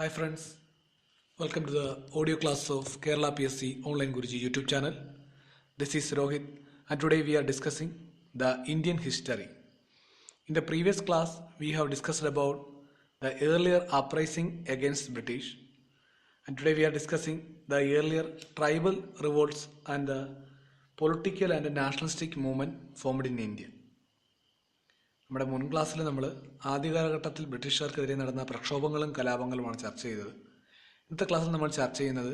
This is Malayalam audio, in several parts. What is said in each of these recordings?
Hi friends, welcome to the audio class of Kerala PSC Online Guruji YouTube channel. This is Rohit and today we are discussing the Indian history. In the previous class we have discussed about the earlier uprising against British and today we are discussing the earlier tribal revolts and the political and nationalistic movement formed in India. നമ്മുടെ മുൻ ക്ലാസ്സിൽ നമ്മൾ ആദ്യ കാലഘട്ടത്തിൽ ബ്രിട്ടീഷുകാർക്കെതിരെ നടന്ന പ്രക്ഷോഭങ്ങളും കലാപങ്ങളുമാണ് ചർച്ച ചെയ്തത് ഇന്നത്തെ ക്ലാസ്സിൽ നമ്മൾ ചർച്ച ചെയ്യുന്നത്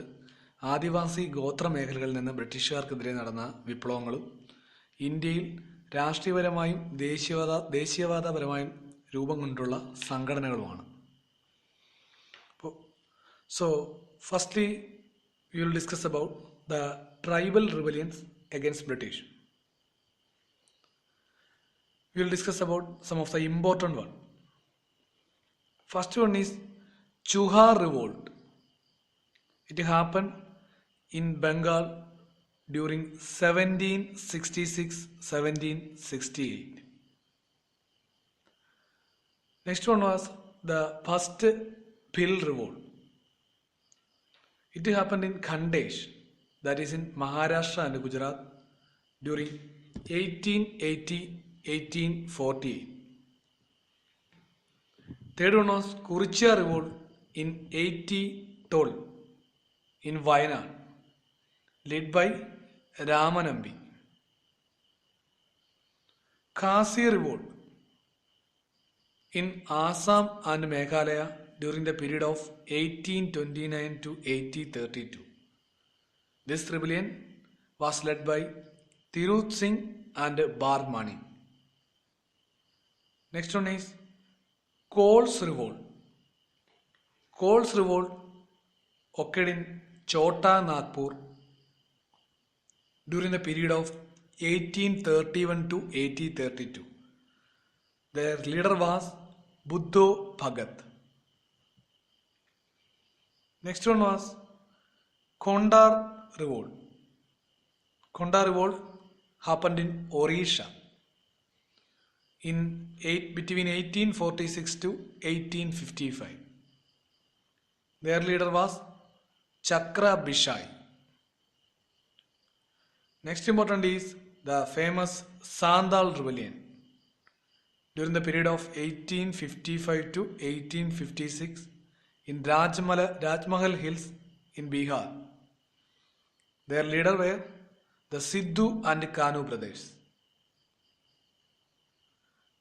ആദിവാസി ഗോത്ര മേഖലകളിൽ നിന്ന് ബ്രിട്ടീഷുകാർക്കെതിരെ നടന്ന വിപ്ലവങ്ങളും ഇന്ത്യയിൽ രാഷ്ട്രീയപരമായും ദേശീയവാദ ദേശീയവാദപരമായും രൂപം കൊണ്ടുള്ള സംഘടനകളുമാണ് so firstly you will discuss about the tribal rebellions against British we will discuss about some of the important one. First one is Chuhar revolt. It happened in Bengal during 1766-1768. Next one was the first Pill revolt. It happened in Khandesh, that is in Maharashtra and Gujarat during 1880 1848. Third one was Kurichya Revolt in 1812 in Wayanad, led by Ramanambi. Khasi Revolt in Assam and Meghalaya during the period of 1829 to 1832. This rebellion was led by Tirut Singh and Barmani. Next one is Cole's revolt. Cole's revolt occurred in Chota Nagpur during the period of 1831 to 1832. Their leader was Buddho Bhagat. Next one was Kondar revolt. Kondar revolt happened in Orisha. in eight, between 1846 to 1855. Their leader was Chakra Bishai. Next important is the famous Sandal Rebellion. During the period of 1855 to 1856 in Rajmala, Rajmahal Hills in Bihar. Their leader were the Sidhu and Kanu brothers.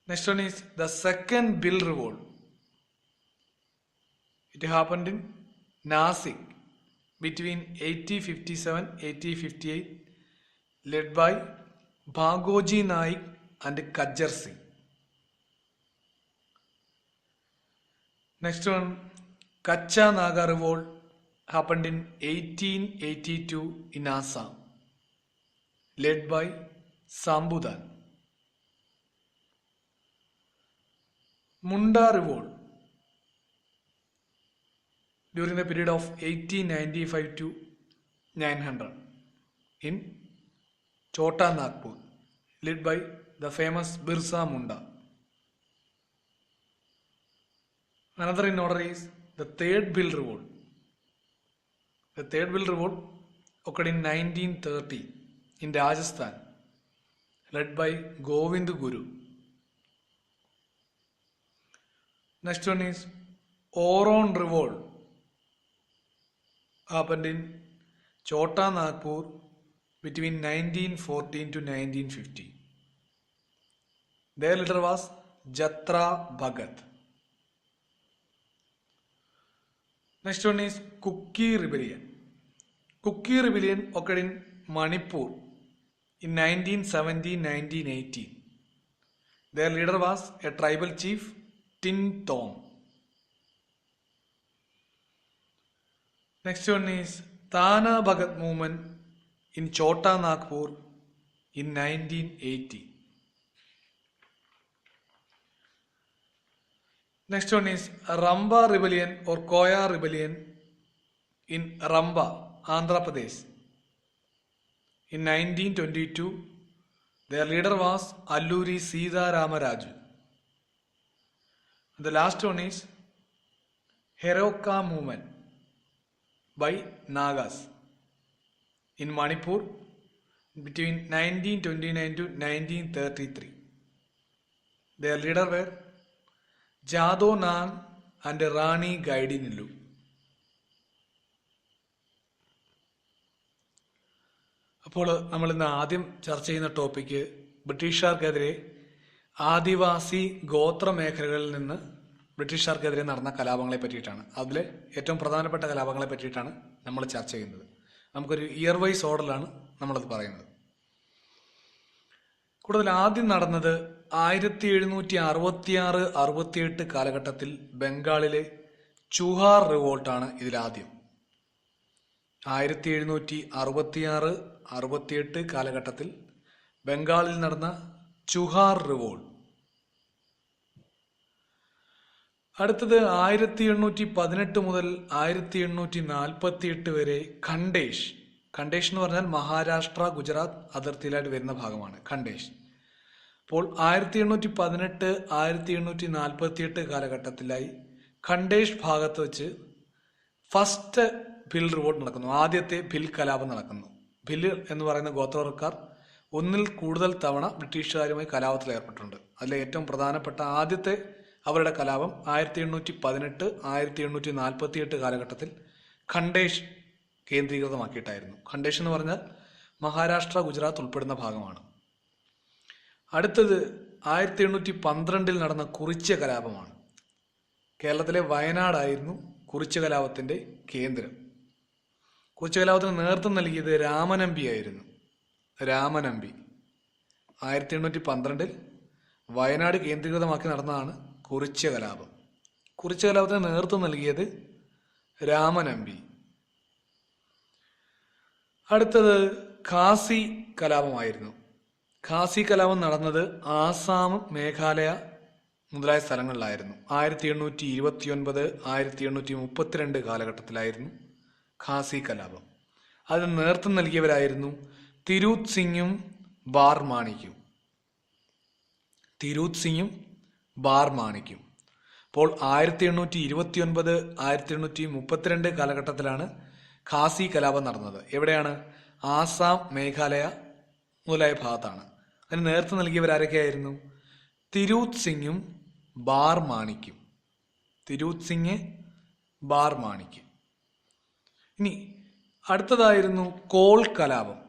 Next one is the second bill revolt. It happened in Nasik between 1857 1858 led by Bhagoji Naik and Kajjar Singh. Next one, Kacha Naga revolt happened in 1882 in Assam led by Sambudan. Munda Revolt during the period of 1895 to 900 in Chota Nagpur, led by the famous Birsa Munda. Another in order is the Third Bill Revolt. The Third Bill Revolt occurred in 1930 in Rajasthan, led by Govind Guru. Next one is Oron Revolt happened in Chota Nagpur between 1914 to 1950. Their leader was Jatra Bhagat. Next one is Kukki Rebellion. Kukki Rebellion occurred in Manipur in 1917-1918. Their leader was a tribal chief Tin Tom. Next one is Tana Bhagat movement in Chota Nagpur in 1980. Next one is Ramba Rebellion or Koya Rebellion in Ramba, Andhra Pradesh. In 1922, their leader was Alluri Sita Ramaraju. The last one is Heroka movement by Nagas in Manipur between 1929 to 1933. Their leader were Jado Nam and Rani Gaidinilu. അപ്പോൾ നമ്മൾ ഇന്ന് ആദ്യം ചർച്ച ചെയ്യുന്ന ടോപ്പിക്ക് ബ്രിട്ടീഷുകാർക്കെതിരെ ആദിവാസി ഗോത്ര മേഖലകളിൽ നിന്ന് ബ്രിട്ടീഷുകാർക്കെതിരെ നടന്ന കലാപങ്ങളെ പറ്റിയിട്ടാണ് അതിലെ ഏറ്റവും പ്രധാനപ്പെട്ട കലാപങ്ങളെ പറ്റിയിട്ടാണ് നമ്മൾ ചർച്ച ചെയ്യുന്നത് നമുക്കൊരു ഇയർ വൈസ് ഓർഡറിലാണ് നമ്മളത് പറയുന്നത് കൂടുതൽ ആദ്യം നടന്നത് ആയിരത്തി എഴുന്നൂറ്റി അറുപത്തിയാറ് അറുപത്തിയെട്ട് കാലഘട്ടത്തിൽ ബംഗാളിലെ ചുഹാർ റിവോൾട്ടാണ് ഇതിലാദ്യം ആയിരത്തി എഴുന്നൂറ്റി അറുപത്തിയാറ് അറുപത്തിയെട്ട് കാലഘട്ടത്തിൽ ബംഗാളിൽ നടന്ന ചുഹാർ റിവോൾ അടുത്തത് ആയിരത്തി എണ്ണൂറ്റി പതിനെട്ട് മുതൽ ആയിരത്തി എണ്ണൂറ്റി നാൽപ്പത്തി എട്ട് വരെ ഖണ്ഡേഷ് ഖണ്ഡേഷ് എന്ന് പറഞ്ഞാൽ മഹാരാഷ്ട്ര ഗുജറാത്ത് അതിർത്തിയിലായിട്ട് വരുന്ന ഭാഗമാണ് ഖണ്ഡേഷ് അപ്പോൾ ആയിരത്തി എണ്ണൂറ്റി പതിനെട്ട് ആയിരത്തി എണ്ണൂറ്റി നാൽപ്പത്തി എട്ട് കാലഘട്ടത്തിലായി ഖണ്ഡേഷ് ഭാഗത്ത് വെച്ച് ഫസ്റ്റ് ബിൽ റിവോട്ട് നടക്കുന്നു ആദ്യത്തെ ബിൽ കലാപം നടക്കുന്നു ഭിൽ എന്ന് പറയുന്ന ഗോത്രവർക്കാർ ഒന്നിൽ കൂടുതൽ തവണ ബ്രിട്ടീഷുകാരുമായി കലാപത്തിൽ ഏർപ്പെട്ടിട്ടുണ്ട് അതിലെ ഏറ്റവും പ്രധാനപ്പെട്ട ആദ്യത്തെ അവരുടെ കലാപം ആയിരത്തി എണ്ണൂറ്റി പതിനെട്ട് ആയിരത്തി എണ്ണൂറ്റി നാൽപ്പത്തി എട്ട് കാലഘട്ടത്തിൽ ഖണ്ഡേഷ് കേന്ദ്രീകൃതമാക്കിയിട്ടായിരുന്നു ഖണ്ഡേഷ് എന്ന് പറഞ്ഞാൽ മഹാരാഷ്ട്ര ഗുജറാത്ത് ഉൾപ്പെടുന്ന ഭാഗമാണ് അടുത്തത് ആയിരത്തി എണ്ണൂറ്റി പന്ത്രണ്ടിൽ നടന്ന കുറിച്യ കലാപമാണ് കേരളത്തിലെ വയനാടായിരുന്നു കുറിച്യ കലാപത്തിൻ്റെ കേന്ദ്രം കുറിച്യ കലാപത്തിന് നേതൃത്വം നൽകിയത് രാമനമ്പിയായിരുന്നു രാമനമ്പി ആയിരത്തി എണ്ണൂറ്റി പന്ത്രണ്ടിൽ വയനാട് കേന്ദ്രീകൃതമാക്കി നടന്നതാണ് കുറിച്ച കലാപം കുറിച്ച കലാപത്തിന് നേതൃത്വം നൽകിയത് രാമനമ്പി അടുത്തത് ഖാസി കലാപമായിരുന്നു ഖാസി കലാപം നടന്നത് ആസാം മേഘാലയ മുതലായ സ്ഥലങ്ങളിലായിരുന്നു ആയിരത്തി എണ്ണൂറ്റി ഇരുപത്തി ഒൻപത് ആയിരത്തി എണ്ണൂറ്റി മുപ്പത്തിരണ്ട് കാലഘട്ടത്തിലായിരുന്നു ഖാസി കലാപം അതിന് നേതൃത്വം നൽകിയവരായിരുന്നു തിരൂത് സിംഗും ബാർ മാണിക്കും തിരൂത് സിംഗും ബാർ മാണിക്കും അപ്പോൾ ആയിരത്തി എണ്ണൂറ്റി ഇരുപത്തി ഒൻപത് ആയിരത്തി എണ്ണൂറ്റി മുപ്പത്തിരണ്ട് കാലഘട്ടത്തിലാണ് ഖാസി കലാപം നടന്നത് എവിടെയാണ് ആസാം മേഘാലയ മുതലായ ഭാഗത്താണ് അതിന് നേതൃത്വം ആയിരുന്നു തിരൂത് സിംഗും ബാർ മാണിക്കും തിരൂത് സിംഗ് ബാർ മാണിക്കും ഇനി അടുത്തതായിരുന്നു കോൾ കലാപം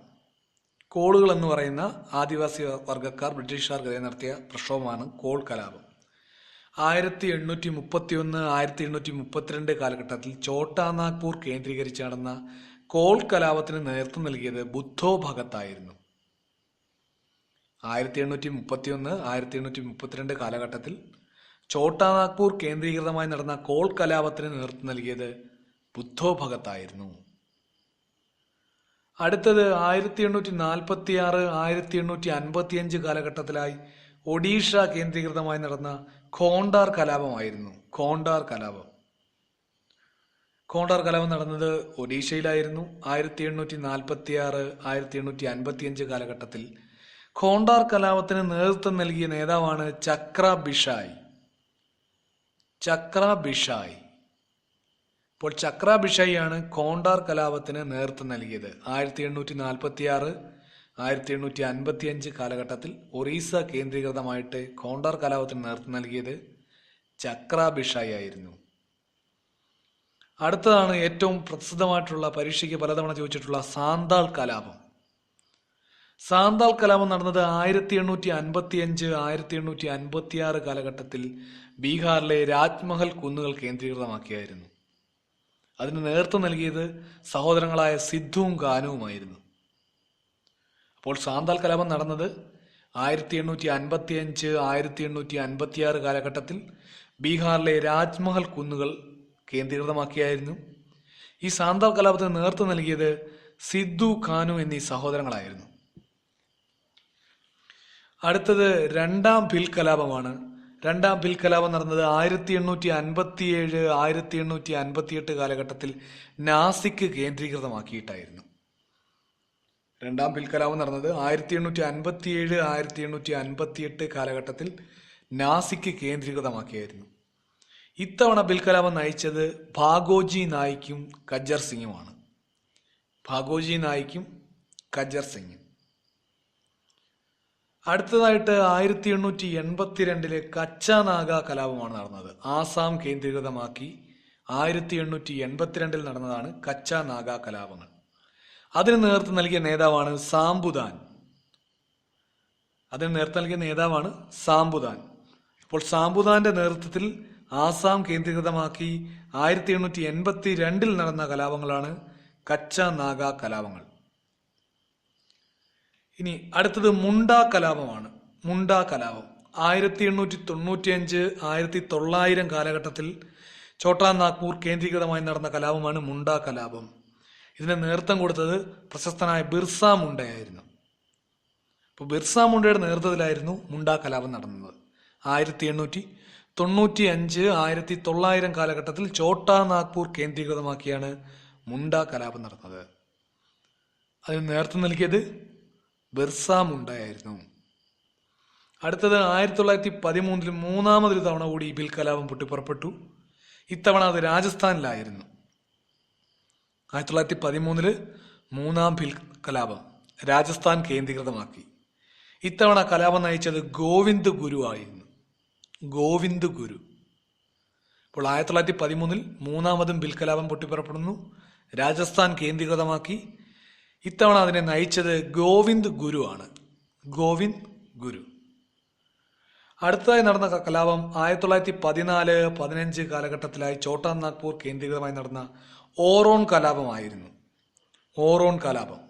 കോളുകൾ എന്ന് പറയുന്ന ആദിവാസി വർഗക്കാർ ബ്രിട്ടീഷുകാർക്കെതിരെ നടത്തിയ പ്രക്ഷോഭമാണ് കോൾ കലാപം ആയിരത്തി എണ്ണൂറ്റി മുപ്പത്തി ഒന്ന് ആയിരത്തി എണ്ണൂറ്റി മുപ്പത്തിരണ്ട് കാലഘട്ടത്തിൽ ചോട്ടാനാഗ്പൂർ കേന്ദ്രീകരിച്ച് നടന്ന കോൾ കലാപത്തിന് നേതൃത്വം നൽകിയത് ബുദ്ധോ ഭഗത്തായിരുന്നു ആയിരത്തി എണ്ണൂറ്റി മുപ്പത്തി ഒന്ന് ആയിരത്തി എണ്ണൂറ്റി മുപ്പത്തിരണ്ട് കാലഘട്ടത്തിൽ ചോട്ടാനാഗ്പൂർ കേന്ദ്രീകൃതമായി നടന്ന കോൾ കലാപത്തിന് നേതൃത്വം നൽകിയത് ബുദ്ധോ ഭഗത്തായിരുന്നു അടുത്തത് ആയിരത്തി എണ്ണൂറ്റി നാൽപ്പത്തി ആറ് ആയിരത്തി എണ്ണൂറ്റി അൻപത്തി അഞ്ച് കാലഘട്ടത്തിലായി ഒഡീഷ കേന്ദ്രീകൃതമായി നടന്ന ഖോണ്ടാർ കലാപമായിരുന്നു ഖോണ്ടാർ കലാപം ഖോണ്ടാർ കലാപം നടന്നത് ഒഡീഷയിലായിരുന്നു ആയിരത്തി എണ്ണൂറ്റി നാൽപ്പത്തി ആറ് ആയിരത്തി എണ്ണൂറ്റി അൻപത്തി അഞ്ച് കാലഘട്ടത്തിൽ ഖോണ്ടാർ കലാപത്തിന് നേതൃത്വം നൽകിയ നേതാവാണ് ചക്ര ബിഷായ് ചക്ര ബിഷായ് അപ്പോൾ ചക്രാഭിഷയാണ് കോണ്ടാർ കലാപത്തിന് നേതൃത്വം നൽകിയത് ആയിരത്തി എണ്ണൂറ്റി നാൽപ്പത്തി ആറ് ആയിരത്തി എണ്ണൂറ്റി അൻപത്തി അഞ്ച് കാലഘട്ടത്തിൽ ഒറീസ കേന്ദ്രീകൃതമായിട്ട് കോണ്ടാർ കലാപത്തിന് നേതൃത്വം നൽകിയത് ചക്രാഭിഷായി ആയിരുന്നു അടുത്തതാണ് ഏറ്റവും പ്രസിദ്ധമായിട്ടുള്ള പരീക്ഷയ്ക്ക് പലതവണ ചോദിച്ചിട്ടുള്ള സാന്താൾ കലാപം സാന്താൾ കലാപം നടന്നത് ആയിരത്തി എണ്ണൂറ്റി അൻപത്തി അഞ്ച് ആയിരത്തി എണ്ണൂറ്റി അൻപത്തി ആറ് കാലഘട്ടത്തിൽ ബീഹാറിലെ രാജ്മഹൽ കുന്നുകൾ കേന്ദ്രീകൃതമാക്കിയായിരുന്നു അതിന് നേതൃത്വം നൽകിയത് സഹോദരങ്ങളായ സിദ്ധുവും കാനുവുമായിരുന്നു അപ്പോൾ സാന്താൽ കലാപം നടന്നത് ആയിരത്തി എണ്ണൂറ്റി അൻപത്തി അഞ്ച് ആയിരത്തി എണ്ണൂറ്റി അൻപത്തി ആറ് കാലഘട്ടത്തിൽ ബീഹാറിലെ രാജ്മഹൽ കുന്നുകൾ കേന്ദ്രീകൃതമാക്കിയായിരുന്നു ഈ സാന്താൽ കലാപത്തിന് നേതൃത്വം നൽകിയത് സിദ്ധു കാനു എന്നീ സഹോദരങ്ങളായിരുന്നു അടുത്തത് രണ്ടാം ഭിൽ കലാപമാണ് രണ്ടാം പിൽക്കലാപം നടന്നത് ആയിരത്തി എണ്ണൂറ്റി അൻപത്തി ഏഴ് ആയിരത്തി എണ്ണൂറ്റി അൻപത്തിയെട്ട് കാലഘട്ടത്തിൽ നാസിക്ക് കേന്ദ്രീകൃതമാക്കിയിട്ടായിരുന്നു രണ്ടാം പിൽക്കലാപം നടന്നത് ആയിരത്തി എണ്ണൂറ്റി അൻപത്തി ഏഴ് ആയിരത്തി എണ്ണൂറ്റി അൻപത്തിയെട്ട് കാലഘട്ടത്തിൽ നാസിക്ക് കേന്ദ്രീകൃതമാക്കിയായിരുന്നു ഇത്തവണ ബിൽകലാമം നയിച്ചത് ഭാഗോജി നായിക്കും കജ്ജർ സിംഗുമാണ് ഭാഗോജി നായിക്കും കജ്ജർ സിംഗും അടുത്തതായിട്ട് ആയിരത്തി എണ്ണൂറ്റി എൺപത്തിരണ്ടിലെ കച്ചാനാഗ കലാപമാണ് നടന്നത് ആസാം കേന്ദ്രീകൃതമാക്കി ആയിരത്തി എണ്ണൂറ്റി എൺപത്തിരണ്ടിൽ നടന്നതാണ് കച്ചാനാഗ കലാപങ്ങൾ അതിന് നേതൃത്വം നൽകിയ നേതാവാണ് സാംബുദാൻ അതിന് നേതൃത്വം നൽകിയ നേതാവാണ് സാംബുദാൻ അപ്പോൾ സാംബുദാന്റെ നേതൃത്വത്തിൽ ആസാം കേന്ദ്രീകൃതമാക്കി ആയിരത്തി എണ്ണൂറ്റി എൺപത്തി രണ്ടിൽ നടന്ന കലാപങ്ങളാണ് കച്ച നാഗ കലാപങ്ങൾ ഇനി അടുത്തത് മുണ്ടാ കലാപമാണ് മുണ്ടാ കലാപം ആയിരത്തി എണ്ണൂറ്റി അഞ്ച് ആയിരത്തി തൊള്ളായിരം കാലഘട്ടത്തിൽ ചോട്ടാ നാഗ്പൂർ കേന്ദ്രീകൃതമായി നടന്ന കലാപമാണ് മുണ്ടാ കലാപം ഇതിന് നേതൃത്വം കൊടുത്തത് പ്രശസ്തനായ ബിർസ മുണ്ടയായിരുന്നു അപ്പോൾ ബിർസ മുണ്ടയുടെ നേതൃത്വത്തിലായിരുന്നു മുണ്ടാ കലാപം നടന്നത് ആയിരത്തി എണ്ണൂറ്റി തൊണ്ണൂറ്റി അഞ്ച് ആയിരത്തി തൊള്ളായിരം കാലഘട്ടത്തിൽ ചോട്ടാ നാഗ്പൂർ കേന്ദ്രീകൃതമാക്കിയാണ് മുണ്ടാ കലാപം നടന്നത് അതിന് നേതൃത്വം നൽകിയത് ബെർസാം ഉണ്ടായിരുന്നു അടുത്തത് ആയിരത്തി തൊള്ളായിരത്തി പതിമൂന്നിൽ മൂന്നാമതൊരു തവണ കൂടി ഈ ബിൽ കലാപം പൊട്ടിപ്പുറപ്പെട്ടു ഇത്തവണ അത് രാജസ്ഥാനിലായിരുന്നു ആയിരത്തി തൊള്ളായിരത്തി പതിമൂന്നില് മൂന്നാം ബിൽ കലാപം രാജസ്ഥാൻ കേന്ദ്രീകൃതമാക്കി ഇത്തവണ കലാപം നയിച്ചത് ഗോവിന്ദ് ഗുരു ആയിരുന്നു ഗോവിന്ദ് ഗുരു ഇപ്പോൾ ആയിരത്തി തൊള്ളായിരത്തി പതിമൂന്നിൽ മൂന്നാമതും ബിൽ കലാപം പൊട്ടിപ്പുറപ്പെടുന്നു രാജസ്ഥാൻ കേന്ദ്രീകൃതമാക്കി ഇത്തവണ അതിനെ നയിച്ചത് ഗോവിന്ദ് ഗുരു ആണ് ഗോവിന്ദ് ഗുരു അടുത്തതായി നടന്ന കലാപം ആയിരത്തി തൊള്ളായിരത്തി പതിനാല് പതിനഞ്ച് കാലഘട്ടത്തിലായി ചോട്ടാ നാഗ്പൂർ കേന്ദ്രീകൃതമായി നടന്ന ഓറോൺ കലാപമായിരുന്നു ഓറോൺ കലാപം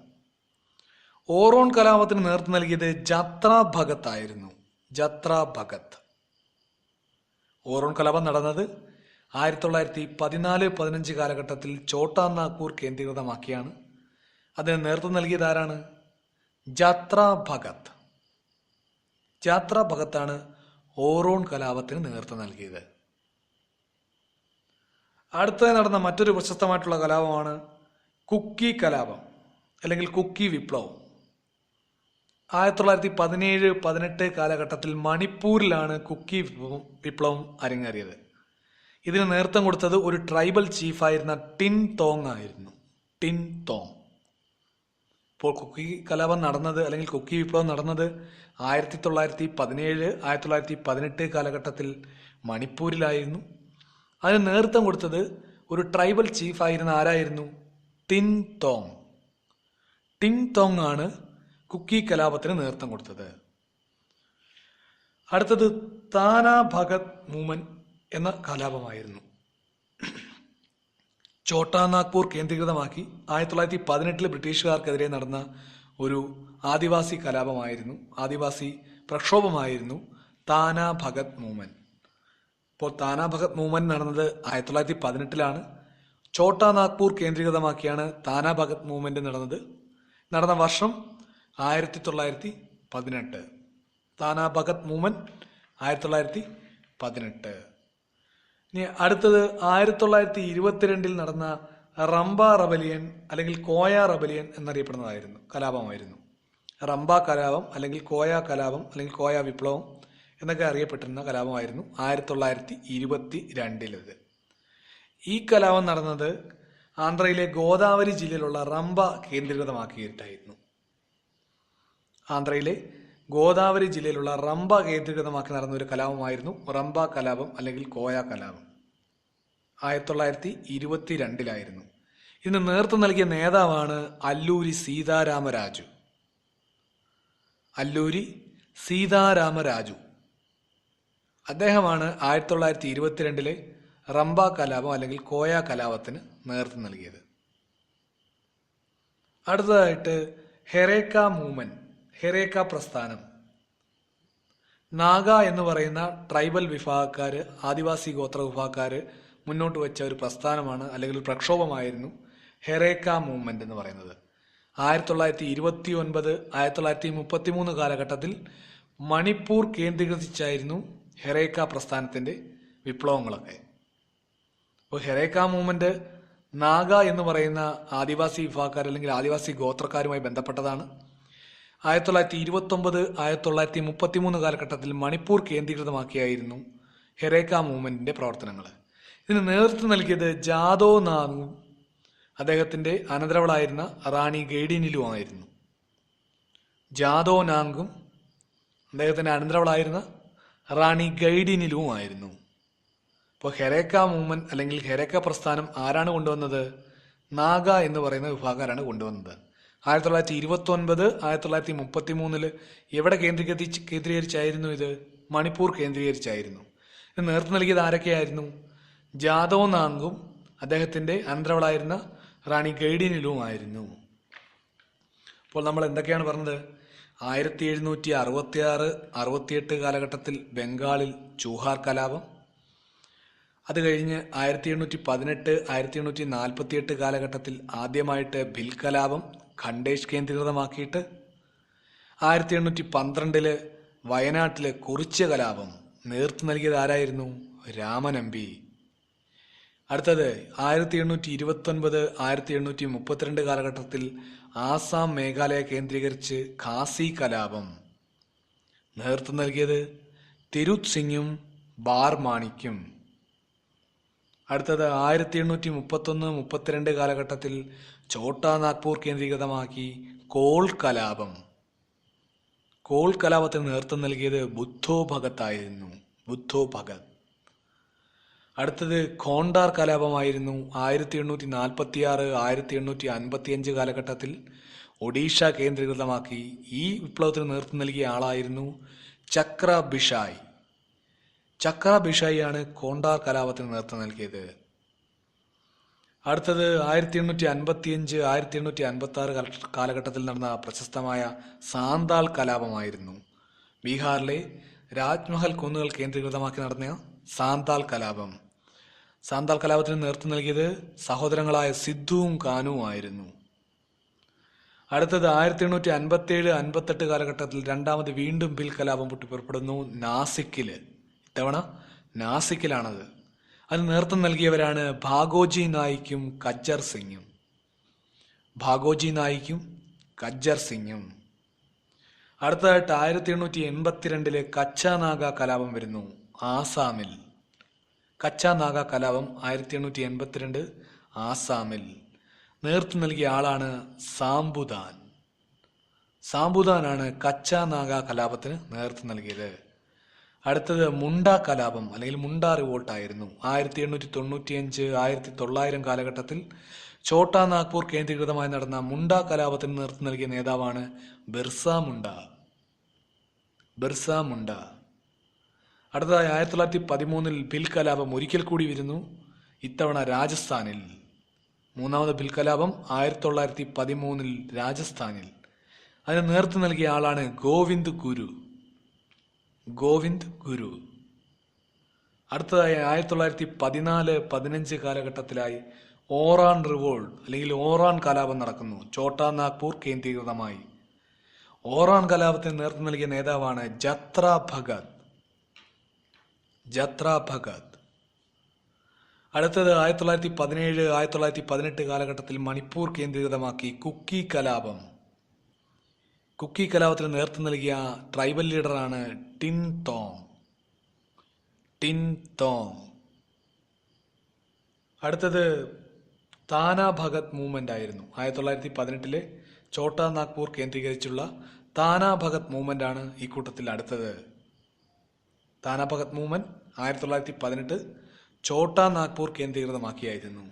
ഓറോൺ കലാപത്തിന് നേതൃത്വം നൽകിയത് ജത്ര ഭഗത് ആയിരുന്നു ജത്ര ഭഗത് ഓറോൺ കലാപം നടന്നത് ആയിരത്തി തൊള്ളായിരത്തി പതിനാല് പതിനഞ്ച് കാലഘട്ടത്തിൽ ചോട്ടാ നാഗ്പൂർ കേന്ദ്രീകൃതമാക്കിയാണ് അതിന് നേതൃത്വം നൽകിയത് ആരാണ് ജാത്ര ഭഗത് ജാത്ര ഭഗത്താണ് ഓറോൺ കലാപത്തിന് നേതൃത്വം നൽകിയത് അടുത്തതായി നടന്ന മറ്റൊരു പ്രശസ്തമായിട്ടുള്ള കലാപമാണ് കുക്കി കലാപം അല്ലെങ്കിൽ കുക്കി വിപ്ലവം ആയിരത്തി തൊള്ളായിരത്തി പതിനേഴ് പതിനെട്ട് കാലഘട്ടത്തിൽ മണിപ്പൂരിലാണ് കുക്കി വിപ്ലവം അരങ്ങേറിയത് ഇതിന് നേതൃത്വം കൊടുത്തത് ഒരു ട്രൈബൽ ചീഫായിരുന്ന ടിൻ തോങ് ആയിരുന്നു ടിൻ തോങ് ഇപ്പോൾ കുക്കി കലാപം നടന്നത് അല്ലെങ്കിൽ കുക്കി വിപ്ലവം നടന്നത് ആയിരത്തി തൊള്ളായിരത്തി പതിനേഴ് ആയിരത്തി തൊള്ളായിരത്തി പതിനെട്ട് കാലഘട്ടത്തിൽ മണിപ്പൂരിലായിരുന്നു അതിന് നേതൃത്വം കൊടുത്തത് ഒരു ട്രൈബൽ ചീഫായിരുന്ന ആരായിരുന്നു ടിൻ തോങ് ടിൻ തോങ് ആണ് കുക്കി കലാപത്തിന് നേതൃത്വം കൊടുത്തത് അടുത്തത് താനാ ഭഗത് മൂവ്മെന്റ് എന്ന കലാപമായിരുന്നു ചോട്ടാ നാഗ്പൂർ കേന്ദ്രീകൃതമാക്കി ആയിരത്തി തൊള്ളായിരത്തി പതിനെട്ടിൽ ബ്രിട്ടീഷുകാർക്കെതിരെ നടന്ന ഒരു ആദിവാസി കലാപമായിരുന്നു ആദിവാസി പ്രക്ഷോഭമായിരുന്നു താനാ ഭഗത് മൂവ്മെൻറ്റ് ഇപ്പോൾ താനാ ഭഗത് മൂവ്മെൻറ്റ് നടന്നത് ആയിരത്തി തൊള്ളായിരത്തി പതിനെട്ടിലാണ് ചോട്ടാ നാഗ്പൂർ കേന്ദ്രീകൃതമാക്കിയാണ് താനാ ഭഗത് മൂവ്മെൻറ്റ് നടന്നത് നടന്ന വർഷം ആയിരത്തി തൊള്ളായിരത്തി പതിനെട്ട് താനാ ഭഗത് മൂവ്മെൻറ്റ് ആയിരത്തി തൊള്ളായിരത്തി പതിനെട്ട് ഇനി അടുത്തത് ആയിരത്തി തൊള്ളായിരത്തി ഇരുപത്തിരണ്ടിൽ നടന്ന റംബ റബലിയൻ അല്ലെങ്കിൽ കോയ റബലിയൻ എന്നറിയപ്പെടുന്നതായിരുന്നു കലാപമായിരുന്നു റംബ കലാപം അല്ലെങ്കിൽ കോയ കലാപം അല്ലെങ്കിൽ കോയ വിപ്ലവം എന്നൊക്കെ അറിയപ്പെട്ടിരുന്ന കലാപമായിരുന്നു ആയിരത്തി തൊള്ളായിരത്തി ഇരുപത്തി രണ്ടിലത് ഈ കലാപം നടന്നത് ആന്ധ്രയിലെ ഗോദാവരി ജില്ലയിലുള്ള റംബ കേന്ദ്രീകൃതമാക്കിയിട്ടായിരുന്നു ആന്ധ്രയിലെ ഗോദാവരി ജില്ലയിലുള്ള റംബ കേന്ദ്രീകൃതമാക്കി നടന്ന ഒരു കലാപമായിരുന്നു റംബ കലാപം അല്ലെങ്കിൽ കോയ കലാപം ആയിരത്തി തൊള്ളായിരത്തി ഇരുപത്തി രണ്ടിലായിരുന്നു ഇന്ന് നേതൃത്വം നൽകിയ നേതാവാണ് അല്ലൂരി സീതാരാമരാജു അല്ലൂരി സീതാരാമരാജു അദ്ദേഹമാണ് ആയിരത്തി തൊള്ളായിരത്തി ഇരുപത്തിരണ്ടിലെ റംബ കലാപം അല്ലെങ്കിൽ കോയ കലാപത്തിന് നേതൃത്വം നൽകിയത് അടുത്തതായിട്ട് ഹെറേക്ക മൂവ്മെന്റ് ഹെറേക്ക പ്രസ്ഥാനം നാഗ എന്ന് പറയുന്ന ട്രൈബൽ വിഭാഗക്കാർ ആദിവാസി ഗോത്ര വിഭാഗക്കാർ മുന്നോട്ട് വെച്ച ഒരു പ്രസ്ഥാനമാണ് അല്ലെങ്കിൽ പ്രക്ഷോഭമായിരുന്നു ഹെറേക്ക മൂവ്മെന്റ് എന്ന് പറയുന്നത് ആയിരത്തി തൊള്ളായിരത്തി ഇരുപത്തി ഒൻപത് ആയിരത്തി തൊള്ളായിരത്തി മുപ്പത്തി മൂന്ന് കാലഘട്ടത്തിൽ മണിപ്പൂർ കേന്ദ്രീകരിച്ചായിരുന്നു ഹെറേക്ക പ്രസ്ഥാനത്തിൻ്റെ വിപ്ലവങ്ങളൊക്കെ അപ്പോൾ ഹെറേക്ക മൂവ്മെന്റ് നാഗ എന്ന് പറയുന്ന ആദിവാസി വിഭാഗക്കാർ അല്ലെങ്കിൽ ആദിവാസി ഗോത്രക്കാരുമായി ബന്ധപ്പെട്ടതാണ് ആയിരത്തി തൊള്ളായിരത്തി ഒമ്പത് ആയിരത്തി തൊള്ളായിരത്തി മൂന്ന് കാലഘട്ടത്തിൽ മണിപ്പൂർ കേന്ദ്രീകൃതമാക്കിയായിരുന്നു ഹെറേക്ക മൂവ്മെന്റിന്റെ പ്രവർത്തനങ്ങൾ ഇതിന് നേതൃത്വം നൽകിയത് ജാദോ നാങ് അദ്ദേഹത്തിന്റെ അനന്തരവളായിരുന്ന റാണി ആയിരുന്നു ജാദോ നാങ്കും അദ്ദേഹത്തിന്റെ അനന്തരവളായിരുന്ന റാണി ആയിരുന്നു അപ്പോൾ ഹെരേക്ക മൂവ്മെന്റ് അല്ലെങ്കിൽ ഹെരേക്ക പ്രസ്ഥാനം ആരാണ് കൊണ്ടുവന്നത് നാഗ എന്ന് പറയുന്ന ആരാണ് കൊണ്ടുവന്നത് ആയിരത്തി തൊള്ളായിരത്തി ഇരുപത്തി ഒൻപത് ആയിരത്തി തൊള്ളായിരത്തി മുപ്പത്തി മൂന്നിൽ എവിടെ കേന്ദ്രീകരി കേന്ദ്രീകരിച്ചായിരുന്നു ഇത് മണിപ്പൂർ കേന്ദ്രീകരിച്ചായിരുന്നു ഇത് നേതൃത്വം നൽകിയത് ആരൊക്കെയായിരുന്നു ജാദവ് നാങ്കും അദ്ദേഹത്തിൻ്റെ അനന്തരവളായിരുന്ന റാണി ഗൈഡിനിലും ആയിരുന്നു അപ്പോൾ നമ്മൾ എന്തൊക്കെയാണ് പറഞ്ഞത് ആയിരത്തി എഴുന്നൂറ്റി അറുപത്തി ആറ് അറുപത്തിയെട്ട് കാലഘട്ടത്തിൽ ബംഗാളിൽ ചൂഹാർ കലാപം അത് കഴിഞ്ഞ് ആയിരത്തി എണ്ണൂറ്റി പതിനെട്ട് ആയിരത്തി എണ്ണൂറ്റി നാൽപ്പത്തിയെട്ട് കാലഘട്ടത്തിൽ ആദ്യമായിട്ട് ബിൽ കലാപം ഖണ്ഡേഷ് കേന്ദ്രീകൃതമാക്കിയിട്ട് ആയിരത്തി എണ്ണൂറ്റി പന്ത്രണ്ടില് വയനാട്ടിലെ കുറിച്ച കലാപം നേർത്തു നൽകിയത് ആരായിരുന്നു രാമനമ്പി അടുത്തത് ആയിരത്തി എണ്ണൂറ്റി ഇരുപത്തൊൻപത് ആയിരത്തി എണ്ണൂറ്റി മുപ്പത്തിരണ്ട് കാലഘട്ടത്തിൽ ആസാം മേഘാലയ കേന്ദ്രീകരിച്ച് ഖാസി കലാപം നേതൃത്വം നൽകിയത് തിരുത് സിംഗും ബാർമാണിക്കും അടുത്തത് ആയിരത്തി എണ്ണൂറ്റി മുപ്പത്തൊന്ന് മുപ്പത്തിരണ്ട് കാലഘട്ടത്തിൽ ചോട്ടാ നാഗ്പൂർ കേന്ദ്രീകൃതമാക്കി കോൾ കലാപം കോൾ കലാപത്തിന് നേതൃത്വം നൽകിയത് ബുദ്ധോ ഭഗത്തായിരുന്നു ബുദ്ധോ ഭഗത് അടുത്തത് ഖോണ്ടാർ കലാപമായിരുന്നു ആയിരത്തി എണ്ണൂറ്റി നാൽപ്പത്തി ആറ് ആയിരത്തി എണ്ണൂറ്റി അൻപത്തി അഞ്ച് കാലഘട്ടത്തിൽ ഒഡീഷ കേന്ദ്രീകൃതമാക്കി ഈ വിപ്ലവത്തിന് നേതൃത്വം നൽകിയ ആളായിരുന്നു ചക്ര ബിഷായ് ചക്ര ബിഷായി ആണ് കോണ്ടാർ കലാപത്തിന് നേതൃത്വം നൽകിയത് അടുത്തത് ആയിരത്തി എണ്ണൂറ്റി അൻപത്തി അഞ്ച് ആയിരത്തി എണ്ണൂറ്റി അൻപത്തി ആറ് കാലഘട്ടത്തിൽ നടന്ന പ്രശസ്തമായ സാന്താൾ കലാപമായിരുന്നു ബീഹാറിലെ രാജ്മഹൽ കുന്നുകൾ കേന്ദ്രീകൃതമാക്കി നടന്ന സാന്താൾ കലാപം സാന്താൾ കലാപത്തിന് നേതൃത്വം നൽകിയത് സഹോദരങ്ങളായ സിദ്ധുവും കാനുവും ആയിരുന്നു അടുത്തത് ആയിരത്തി എണ്ണൂറ്റി അൻപത്തേഴ് അൻപത്തെട്ട് കാലഘട്ടത്തിൽ രണ്ടാമത് വീണ്ടും ബിൽ കലാപം പൊട്ടി പുറപ്പെടുന്നു നാസിക്കിൽ ഇത്തവണ നാസിക്കിലാണത് അത് നേതൃത്വം നൽകിയവരാണ് ഭാഗോജി നായിക്കും കജ്ജർ സിംഗും ഭാഗോജി നായിക്കും കജ്ജർ സിംഗും അടുത്തതായിട്ട് ആയിരത്തി എണ്ണൂറ്റി എൺപത്തിരണ്ടിലെ നാഗ കലാപം വരുന്നു ആസാമിൽ കച്ച നാഗ കലാപം ആയിരത്തി എണ്ണൂറ്റി എൺപത്തിരണ്ട് ആസാമിൽ നേതൃത്വം നൽകിയ ആളാണ് സാംബുദാൻ സാംബുദാനാണ് കച്ച നാഗ കലാപത്തിന് നേതൃത്വം നൽകിയത് അടുത്തത് മുണ്ട കലാപം അല്ലെങ്കിൽ മുണ്ട റിവോൾട്ട് ആയിരുന്നു ആയിരത്തി എണ്ണൂറ്റി അഞ്ച് ആയിരത്തി തൊള്ളായിരം കാലഘട്ടത്തിൽ ഛോട്ടാ നാഗ്പൂർ കേന്ദ്രീകൃതമായി നടന്ന മുണ്ട കലാപത്തിന് നേതൃത്വം നൽകിയ നേതാവാണ് ബിർസ മുണ്ട ബിർസ മുണ്ട അടുത്തതായി ആയിരത്തി തൊള്ളായിരത്തി പതിമൂന്നിൽ ബിൽ കലാപം ഒരിക്കൽ കൂടി വരുന്നു ഇത്തവണ രാജസ്ഥാനിൽ മൂന്നാമത് ബിൽ കലാപം ആയിരത്തി തൊള്ളായിരത്തി പതിമൂന്നിൽ രാജസ്ഥാനിൽ അതിന് നേതൃത്വം നൽകിയ ആളാണ് ഗോവിന്ദ് ഗുരു ഗോവിന്ദ് ഗുരു അടുത്തതായി ആയിരത്തി തൊള്ളായിരത്തി പതിനാല് പതിനഞ്ച് കാലഘട്ടത്തിലായി ഓറാൻ റിവോൾ അല്ലെങ്കിൽ ഓറാൻ കലാപം നടക്കുന്നു ചോട്ടാ നാഗ്പൂർ കേന്ദ്രീകൃതമായി ഓറാൻ കലാപത്തിന് നേതൃത്വം നൽകിയ നേതാവാണ് ജത്ര ഭഗത് ജത്ര ഭഗത് അടുത്തത് ആയിരത്തി തൊള്ളായിരത്തി പതിനേഴ് ആയിരത്തി തൊള്ളായിരത്തി പതിനെട്ട് കാലഘട്ടത്തിൽ മണിപ്പൂർ കേന്ദ്രീകൃതമാക്കി കുക്കി കലാപം കുക്കി കലാപത്തിന് നേതൃത്വം നൽകിയ ട്രൈബൽ ലീഡറാണ് ടിൻ തോങ് ടിൻ തോങ് അടുത്തത് താന ഭഗത് മൂവ്മെന്റ് ആയിരുന്നു ആയിരത്തി തൊള്ളായിരത്തി പതിനെട്ടിലെ ചോട്ടാ നാഗ്പൂർ കേന്ദ്രീകരിച്ചുള്ള താന ഭഗത് മൂവ്മെന്റ് ആണ് ഈ കൂട്ടത്തിൽ അടുത്തത് താന ഭഗത് മൂവ്മെന്റ് ആയിരത്തി തൊള്ളായിരത്തി പതിനെട്ട് ചോട്ടാ നാഗ്പൂർ കേന്ദ്രീകൃതമാക്കിയായിരുന്നു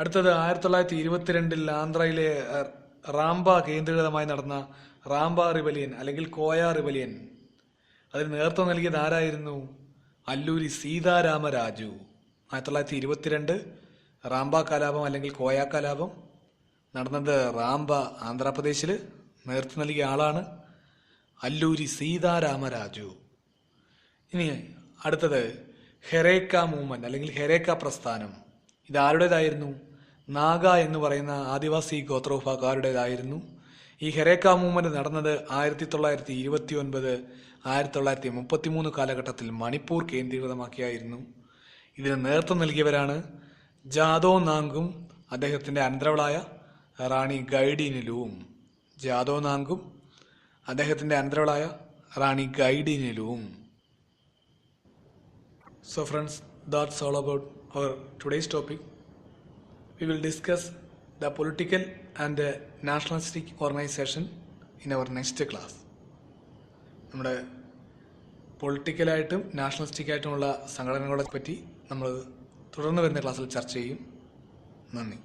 അടുത്തത് ആയിരത്തി തൊള്ളായിരത്തി ഇരുപത്തിരണ്ടിൽ ആന്ധ്രയിലെ റാംബ കേന്ദ്രീകൃതമായി നടന്ന റാംബ റിബലിയൻ അല്ലെങ്കിൽ കോയ റിബലിയൻ അതിന് നേതൃത്വം നൽകിയത് ആരായിരുന്നു അല്ലൂരി സീതാരാമ രാജു ആയിരത്തി തൊള്ളായിരത്തി ഇരുപത്തിരണ്ട് റാംബ കലാപം അല്ലെങ്കിൽ കോയ കലാപം നടന്നത് റാംബ ആന്ധ്രാപ്രദേശിൽ നേതൃത്വം നൽകിയ ആളാണ് അല്ലൂരി സീതാരാമ രാജു ഇനി അടുത്തത് ഹെറേക്ക മൂവ്മെന്റ് അല്ലെങ്കിൽ ഹെറേക്ക പ്രസ്ഥാനം ഇതാരുടേതായിരുന്നു നാഗ എന്ന് പറയുന്ന ആദിവാസി ഗോത്രവിഭാഗക്കാരുടേതായിരുന്നു ഈ ഹെരേക്ക മൂവ്മെന്റ് നടന്നത് ആയിരത്തി തൊള്ളായിരത്തി ഇരുപത്തി ഒൻപത് ആയിരത്തി തൊള്ളായിരത്തി മുപ്പത്തി മൂന്ന് കാലഘട്ടത്തിൽ മണിപ്പൂർ കേന്ദ്രീകൃതമാക്കിയായിരുന്നു ഇതിന് നേതൃത്വം നൽകിയവരാണ് ജാദോ നാങ്കും അദ്ദേഹത്തിൻ്റെ അനന്തരവളായ റാണി ഗൈഡിനിലുവും ജാദോ നാങ്കും അദ്ദേഹത്തിൻ്റെ അനന്തരവളായ Rani ഗൈഡിനിലുവും so friends that's all about our today's topic we will discuss the political and the nationalistic organization in our next class. നമ്മുടെ പൊളിറ്റിക്കലായിട്ടും നാഷണലിസ്റ്റിക്കായിട്ടുമുള്ള സംഘടനകളെ പറ്റി നമ്മൾ തുടർന്ന് വരുന്ന ക്ലാസ്സിൽ ചർച്ച ചെയ്യും നന്ദി